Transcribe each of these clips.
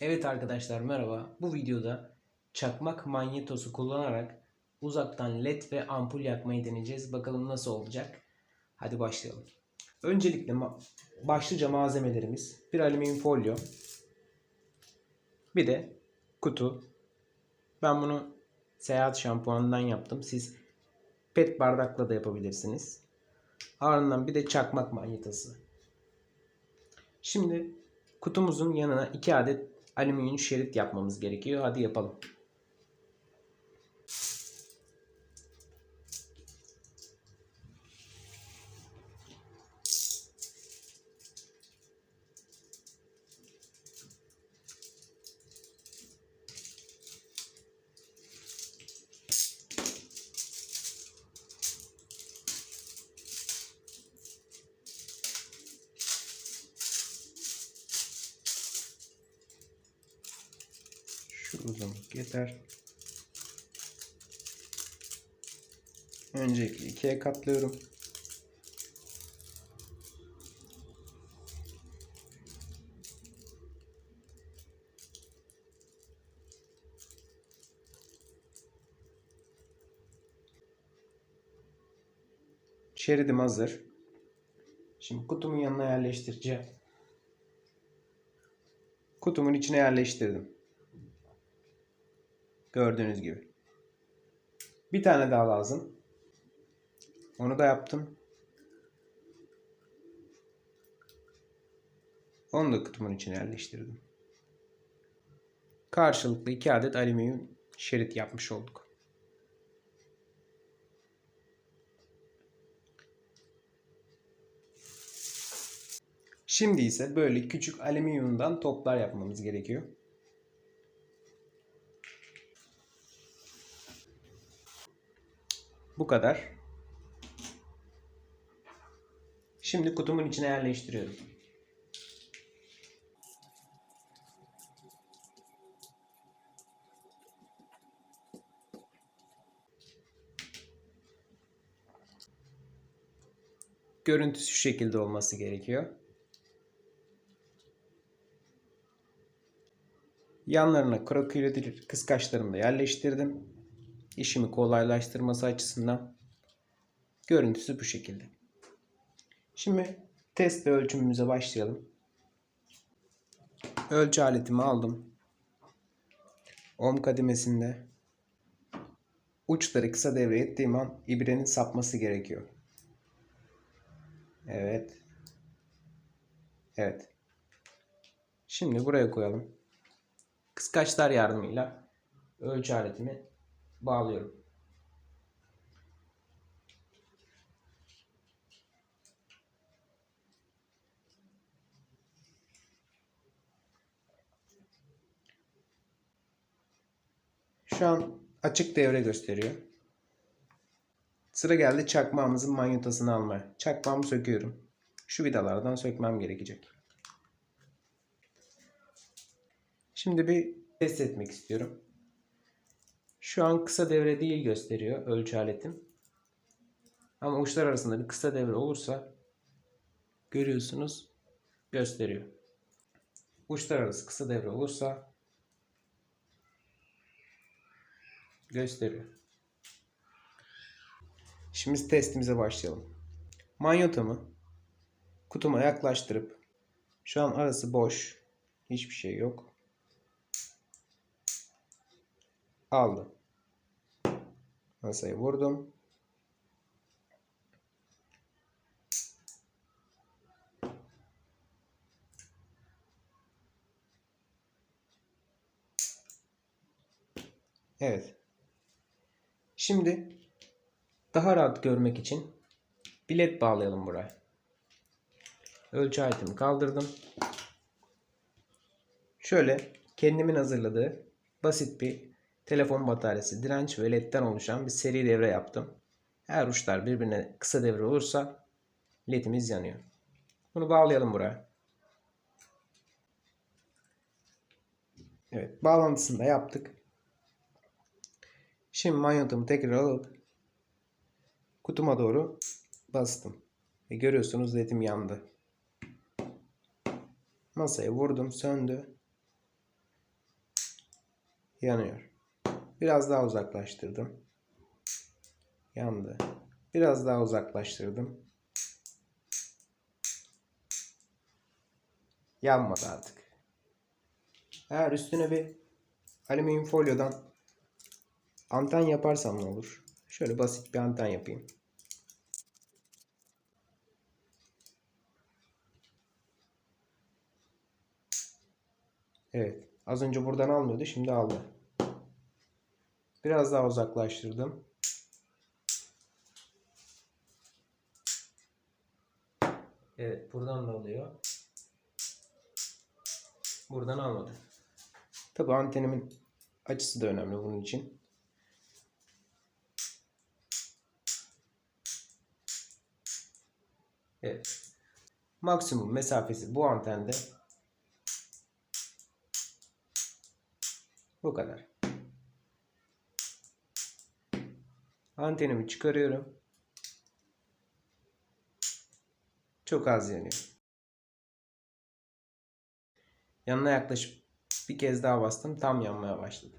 Evet arkadaşlar merhaba. Bu videoda çakmak manyetosu kullanarak uzaktan led ve ampul yakmayı deneyeceğiz. Bakalım nasıl olacak. Hadi başlayalım. Öncelikle ma- başlıca malzemelerimiz bir alüminyum folyo, bir de kutu. Ben bunu seyahat şampuanından yaptım. Siz pet bardakla da yapabilirsiniz. Ardından bir de çakmak manyetosu. Şimdi kutumuzun yanına 2 adet alüminyum şerit yapmamız gerekiyor. Hadi yapalım. Uzunluk yeter. Öncelikle ikiye katlıyorum. Şeridim hazır. Şimdi kutumun yanına yerleştireceğim. Kutumun içine yerleştirdim. Gördüğünüz gibi. Bir tane daha lazım. Onu da yaptım. Onu da kutumun içine yerleştirdim. Karşılıklı iki adet alüminyum şerit yapmış olduk. Şimdi ise böyle küçük alüminyumdan toplar yapmamız gerekiyor. Bu kadar. Şimdi kutumun içine yerleştiriyorum. Görüntüsü şu şekilde olması gerekiyor. Yanlarına krokodilir kıskaçlarımı da yerleştirdim. İşimi kolaylaştırması açısından görüntüsü bu şekilde. Şimdi test ve ölçümümüze başlayalım. Ölçü aletimi aldım. Ohm kademesinde uçları kısa devre ettiğim an ibrenin sapması gerekiyor. Evet. Evet. Şimdi buraya koyalım. Kıskaçlar yardımıyla ölçü aletimi bağlıyorum. Şu an açık devre gösteriyor. Sıra geldi çakmağımızın manyetasını almaya. Çakmağımı söküyorum. Şu vidalardan sökmem gerekecek. Şimdi bir test etmek istiyorum. Şu an kısa devre değil gösteriyor ölçü aletim. Ama uçlar arasında bir kısa devre olursa görüyorsunuz gösteriyor. Uçlar arası kısa devre olursa gösteriyor. Şimdi testimize başlayalım. Manyotamı kutuma yaklaştırıp şu an arası boş. Hiçbir şey yok. Aldım. Masaya vurdum. Evet. Şimdi daha rahat görmek için bilet bağlayalım buraya. Ölçü aletimi kaldırdım. Şöyle kendimin hazırladığı basit bir telefon bataryası, direnç ve ledden oluşan bir seri devre yaptım. Eğer uçlar birbirine kısa devre olursa ledimiz yanıyor. Bunu bağlayalım buraya. Evet, bağlantısını da yaptık. Şimdi manyetumu tekrar alıp kutuma doğru bastım. Ve görüyorsunuz ledim yandı. Masaya vurdum, söndü. Yanıyor. Biraz daha uzaklaştırdım. Yandı. Biraz daha uzaklaştırdım. Yanmadı artık. Eğer üstüne bir alüminyum folyodan anten yaparsam ne olur? Şöyle basit bir anten yapayım. Evet. Az önce buradan almıyordu. Şimdi aldı. Biraz daha uzaklaştırdım. Evet. Buradan da alıyor. Buradan almadı. Tabi antenimin açısı da önemli bunun için. Evet. Maksimum mesafesi bu antende bu kadar. Antenimi çıkarıyorum. Çok az yanıyor. Yanına yaklaşıp bir kez daha bastım. Tam yanmaya başladı.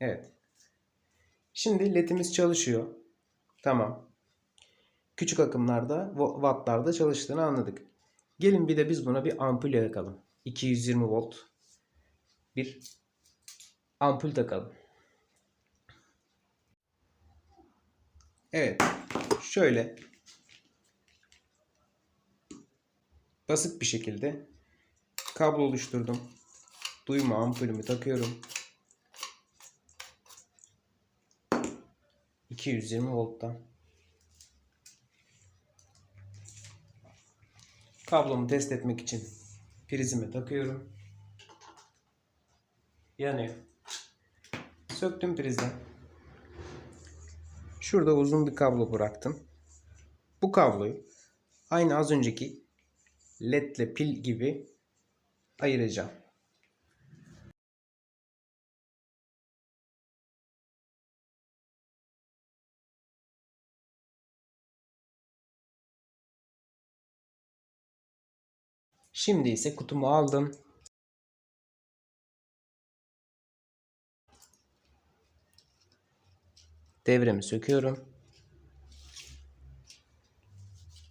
Evet. Şimdi ledimiz çalışıyor. Tamam. Küçük akımlarda, wa- wattlarda çalıştığını anladık. Gelin bir de biz buna bir ampul yakalım. 220 volt bir ampul takalım. Evet. Şöyle basit bir şekilde kablo oluşturdum. Duyma ampulümü takıyorum. 220 volttan. Kablomu test etmek için prizime takıyorum. Yanıyor. Söktüm prizden. Şurada uzun bir kablo bıraktım. Bu kabloyu aynı az önceki ledle pil gibi ayıracağım. Şimdi ise kutumu aldım. Devremi söküyorum.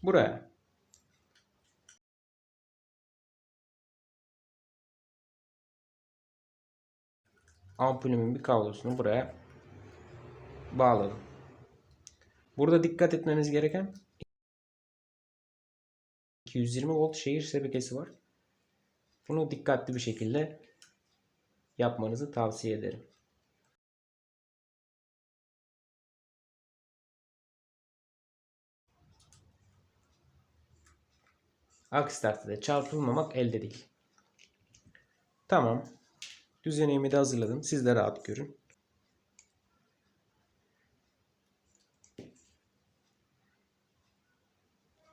Buraya. Ampulümün bir kablosunu buraya bağladım. Burada dikkat etmeniz gereken 220 volt şehir şebekesi var. Bunu dikkatli bir şekilde yapmanızı tavsiye ederim. Aksi takdirde çarpılmamak elde değil. Tamam. Düzeneğimi de hazırladım. Siz de rahat görün.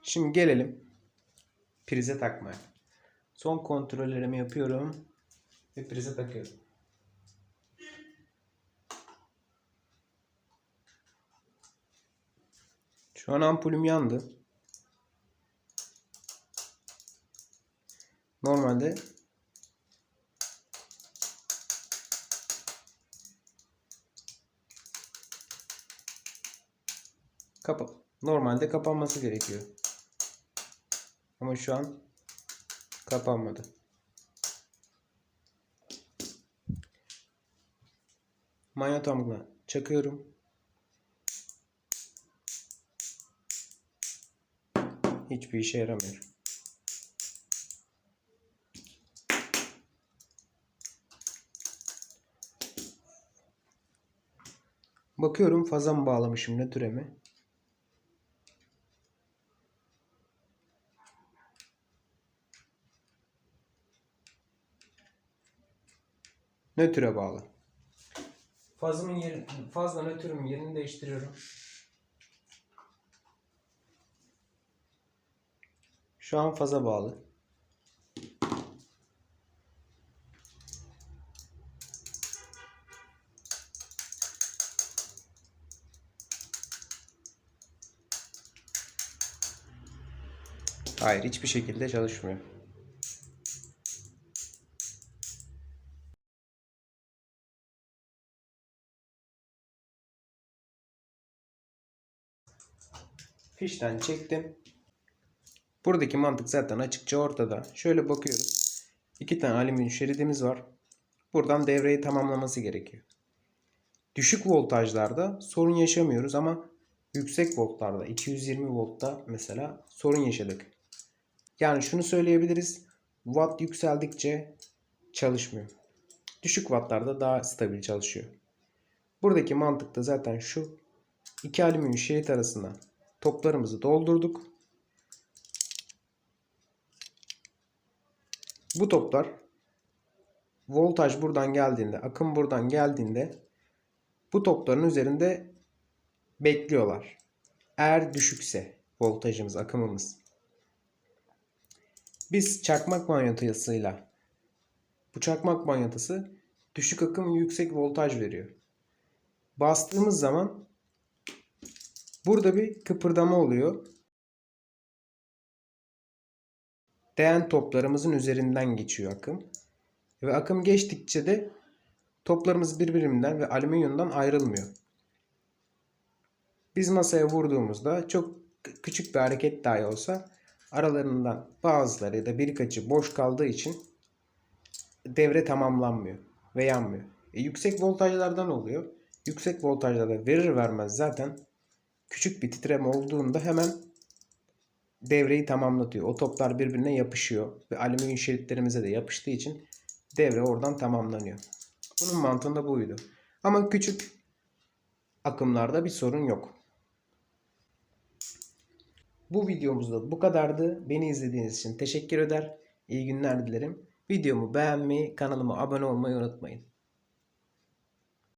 Şimdi gelelim prize takmaya. Son kontrollerimi yapıyorum ve prize takıyorum. Şu an ampulüm yandı. Normalde kapa normalde kapanması gerekiyor. Ama şu an kapanmadı. Manyetomla çakıyorum. Hiçbir işe yaramıyor. Bakıyorum faza mı bağlamışım nötre mi? Nötre bağlı. Fazımın yeri, fazla nötrümün yerini değiştiriyorum. Şu an faza bağlı. Hayır hiçbir şekilde çalışmıyor. Fişten çektim. Buradaki mantık zaten açıkça ortada. Şöyle bakıyoruz. İki tane alüminyum şeridimiz var. Buradan devreyi tamamlaması gerekiyor. Düşük voltajlarda sorun yaşamıyoruz ama yüksek voltlarda 220 voltta mesela sorun yaşadık. Yani şunu söyleyebiliriz. Watt yükseldikçe çalışmıyor. Düşük wattlarda daha stabil çalışıyor. Buradaki mantık da zaten şu. İki alüminyum şerit arasına toplarımızı doldurduk. Bu toplar voltaj buradan geldiğinde, akım buradan geldiğinde bu topların üzerinde bekliyorlar. Eğer düşükse voltajımız, akımımız. Biz çakmak manyetosuyla bu çakmak manyetosu düşük akım yüksek voltaj veriyor. Bastığımız zaman burada bir kıpırdama oluyor. Değen toplarımızın üzerinden geçiyor akım. Ve akım geçtikçe de toplarımız birbirinden ve alüminyumdan ayrılmıyor. Biz masaya vurduğumuzda çok küçük bir hareket dahi olsa aralarından bazıları ya da birkaçı boş kaldığı için devre tamamlanmıyor ve yanmıyor. E, yüksek voltajlardan oluyor. Yüksek voltajlarda verir vermez zaten küçük bir titreme olduğunda hemen devreyi tamamlatıyor. O toplar birbirine yapışıyor ve alüminyum şeritlerimize de yapıştığı için devre oradan tamamlanıyor. Bunun mantığında buydu. Ama küçük akımlarda bir sorun yok. Bu videomuzda bu kadardı. Beni izlediğiniz için teşekkür eder. İyi günler dilerim. Videomu beğenmeyi, kanalıma abone olmayı unutmayın.